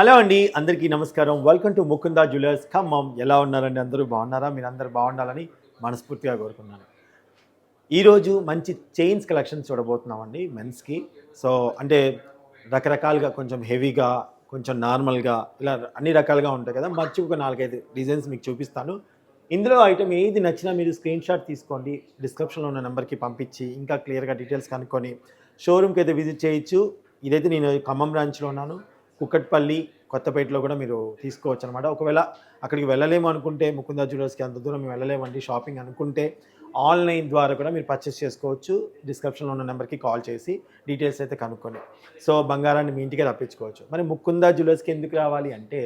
Hello అండి అందరికీ నమస్కారం. Welcome to Mukunda jewellers Khammam ఎలా ఉన్నారండి? అందరూ బాగున్నారా? మీరు అందరూ బాగుండాలని మనస్ఫూర్తిగా కోరుకున్నాను ఈరోజు మంచి చైన్స్ కలెక్షన్స్ చూడబోతున్నామండి మెన్స్కి సో అంటే రకరకాలుగా కొంచెం హెవీగా కొంచెం నార్మల్గా ఇలా అన్ని రకాలుగా ఉంటాయి కదా. మంచి ఒక నాలుగైదు డిజైన్స్ మీకు చూపిస్తాను. ఇందులో ఐటమ్ ఏది నచ్చినా మీరు స్క్రీన్ షాట్ తీసుకోండి. డిస్క్రిప్షన్లో ఉన్న నెంబర్కి పంపించి ఇంకా క్లియర్గా డీటెయిల్స్ కనుక్కొని షోరూమ్కి అయితే విజిట్ చేయొచ్చు. ఇదైతే నేను ఖమ్మం బ్రాంచ్లో ఉన్నాను. కుక్కట్పల్లి కొత్తపేటలో కూడా మీరు తీసుకోవచ్చు అనమాట ఒకవేళ అక్కడికి వెళ్ళలేము అనుకుంటే ముకుందా జ్యువెలర్స్కి అంత దూరం మేము వెళ్ళలేమండి షాపింగ్ అనుకుంటే ఆన్లైన్ ద్వారా కూడా మీరు పర్చేస్ చేసుకోవచ్చు. డిస్క్రిప్షన్లో ఉన్న నెంబర్కి కాల్ చేసి డీటెయిల్స్ అయితే కనుక్కొని సో బంగారాన్ని మీ ఇంటికే రప్పించుకోవచ్చు. మరి ముకుందా జ్యువెలర్స్కి ఎందుకు రావాలి అంటే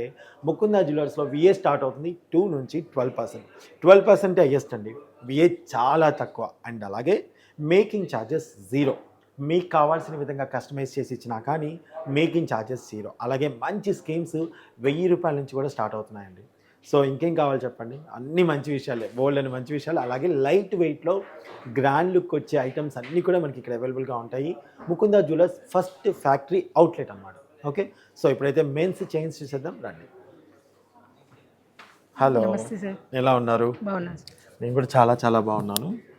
ముకుందా జ్యువెలర్స్లో విఏ స్టార్ట్ అవుతుంది టూ నుంచి twelve percent twelve percent highest అండి విఏ చాలా తక్కువ. అండ్ అలాగే మేకింగ్ ఛార్జెస్ జీరో మీకు కావాల్సిన విధంగా కస్టమైజ్ చేసి ఇచ్చినా కానీ మేకింగ్ ఛార్జెస్ జీరో. అలాగే మంచి స్కీమ్స్ వెయ్యి రూపాయల నుంచి కూడా స్టార్ట్ అవుతున్నాయండి. సో ఇంకేం కావాలి చెప్పండి? అన్ని మంచి విషయాలే. బోల్డ్ అని మంచి విషయాలు. అలాగే లైట్ వెయిట్లో గ్రాండ్ లుక్ వచ్చే ఐటమ్స్ అన్నీ కూడా మనకి ఇక్కడ అవైలబుల్గా ఉంటాయి. Mukunda jewellers first factory outlet అన్నమాట. ఓకే? సో ఇప్పుడైతే మెన్స్ చైన్స్ చూసేద్దాం. రండి. హలో. ఎలా ఉన్నారు? నేను కూడా చాలా చాలా బాగున్నాను.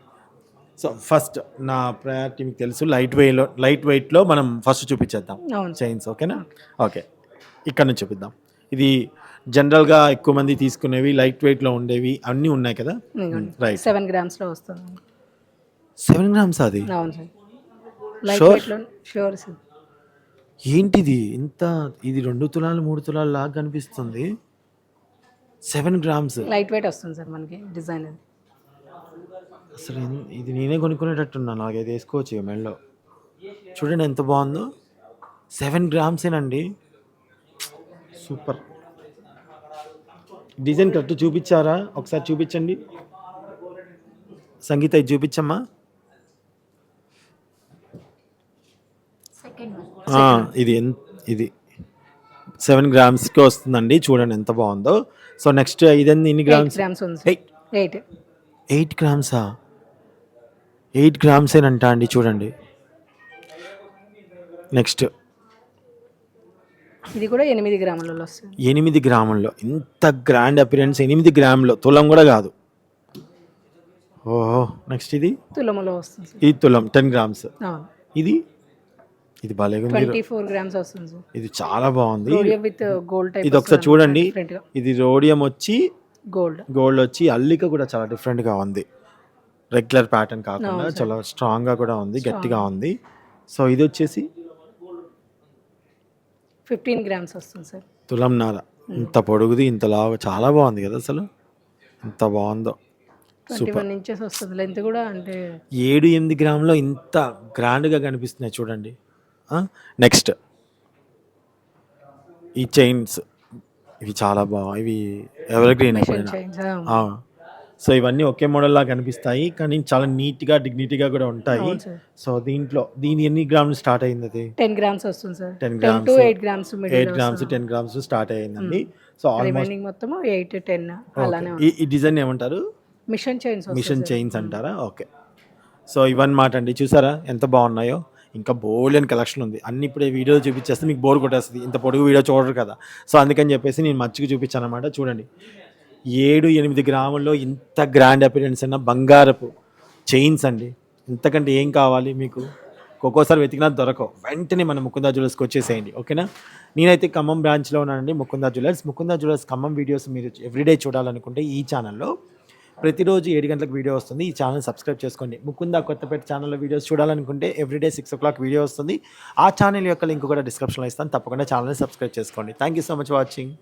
సో ఫస్ట్ నా ప్రయారిటీ మీకు తెలుసు లైట్ వెయిట్లో లైట్ వెయిట్లో మనం ఫస్ట్ చూపించేద్దాం. చైన్స్ ఓకేనా ఓకే. ఇక్కడ నుంచి చూపిద్దాం. ఇది జనరల్గా ఎక్కువ మంది తీసుకునేవి లైట్ వెయిట్లో ఉండేవి అన్నీ ఉన్నాయి కదా? రైట్ సెవెన్ గ్రామ్స్లో వస్తుంది. సెవెన్ గ్రామ్స్ అది? ఏంటిది? ఇంత ఇది రెండు తులాలు మూడు తులాలు లాగా కనిపిస్తుంది. సెవెన్ గ్రామ్స్ లైట్ వెయిట్ వస్తుంది సార్ మనకి డిజైన్ అది. అసలు ఇది నేనే కొనుక్కునేటట్టున్నాను నాకైతే వేసుకోవచ్చు ఇక మెడలో. చూడండి ఎంత బాగుందో. సెవెన్ గ్రామ్సేనండి. సూపర్. డిజైన్ కరెక్ట్ చూపించారా? ఒకసారి చూపించండి. సంగీత ఇది చూపించమ్మా. ఇది ఇది సెవెన్ గ్రామ్స్కి వస్తుందండి. చూడండి ఎంత బాగుందో. సో నెక్స్ట్ ఇదన్నీ ఎన్ని గ్రామ్స్? ఎయిట్ ఎయిట్ గ్రామ్సా? ఎయిట్ గ్రామ్సేనంట అండి చూడండి. నెక్స్ట్. ఇది కూడా ఎనిమిది గ్రాములలో వస్తుంది. ఎనిమిది గ్రాముల్లో. ఇంత గ్రాండ్ అపిరెన్స్ ఎనిమిది గ్రాములో. తులం కూడా కాదు. ఓహో. నెక్స్ట్ ఇది? తులములో వస్తుంది ఇది తులం టెన్ గ్రామ్స్. ఇది? ఇది ఉంది. ట్వంటీ ఫోర్ గ్రామ్స్ వస్తుంది సార్. ఇది చాలా బాగుంది. రోడియం విత్ గోల్డ్ టైప్ ఇది ఒకసారి చూడండి. ఇది రోడియం వచ్చి గోల్డ్. గోల్డ్ వచ్చి అల్లిక కూడా చాలా డిఫరెంట్గా ఉంది. రెగ్యులర్ ప్యాటర్న్ కాకుండా చాలా స్ట్రాంగ్గా కూడా ఉంది గట్టిగా ఉంది. సో ఇది వచ్చేసి ఫిఫ్టీన్ గ్రామ్స్ వస్తుంది సార్. తులం నార. ఇంత పొడుగుది ఇంత లావు చాలా బాగుంది కదా అసలు. ఎంత బాగుందో. ఇంచెస్ వస్తుంది. లెంత్ కూడా అంటే ఏడు ఎనిమిది గ్రాములో ఇంత గ్రాండ్గా కనిపిస్తున్నాయి చూడండి. నెక్స్ట్. ఈ చైన్స్. ఇవి చాలా బాగా ఇవి ఎవర్ గ్రీన్ చైన్స్ సో ఇవన్నీ ఒకే మోడల్లా కనిపిస్తాయి కానీ చాలా నీట్గా డిగ్నిటీగా కూడా ఉంటాయి. అవును సార్. సో దీంట్లో దీని ఎన్ని గ్రాములు స్టార్ట్ అయింది అది టెన్ గ్రామ్స్ వస్తుంది sir. 10 ten grams. Two eight grams eight grams ten grams start అయ్యిందండి. సో ఆల్మోస్ట్ రిమైనింగ్ మొత్తం ఎయిట్ టెన్ అలానే ఈ ఈ డిజైన్ ఏమంటారు? మిషన్ చైన్స్ మిషన్ చైన్స్ అంటారా? ఓకే. సో ఇవన్నమాట అండి. చూసారా? ఎంత బాగున్నాయో. ఇంకా బోల్డెన్ కలెక్షన్ ఉంది. అన్ని ఇప్పుడే వీడియో చూపించేస్తే మీకు బోర్ కొట్టేస్తుంది. ఇంత పొడుగు వీడియో చూడరు కదా. సో అందుకని చెప్పేసి నేను మచ్చికి చూపించాను అనమాట చూడండి. ఏడు ఎనిమిది గ్రాముల్లో ఇంత గ్రాండ్ అపిరెన్స్ అన్న బంగారపు చైన్స్ అండి. ఇంతకంటే ఏం కావాలి మీకు? ఒక్కోసారి వెతికినా దొరకవు. వెంటనే మన ముకుందా జ్యువెలర్స్కి వచ్చేసేయండి. ఓకేనా? నేనైతే ఖమ్మం బ్రాంచ్లో ఉన్నానండి Mukunda jewellers Mukunda jewellers Khammam videos మీరు ఎవ్రీడే చూడాలనుకుంటే ఈ ఛానల్లో ప్రతిరోజు ఏడు గంటలకు వీడియో వస్తుంది. ఈ ఛానల్ సబ్స్క్రైబ్ చేసుకోండి. ముకుందా కొత్తపేట ఛానల్లో వీడియోస్ చూడాలనుకుంటే everyday six o'clock video వస్తుంది. ఆ ఛానల్ యొక్క లింక్ కూడా డిస్క్రిప్షన్లో ఇస్తాను. తప్పకుండా ఛానల్ని సబ్స్క్రైబ్ చేసుకోండి. Thank you so much watching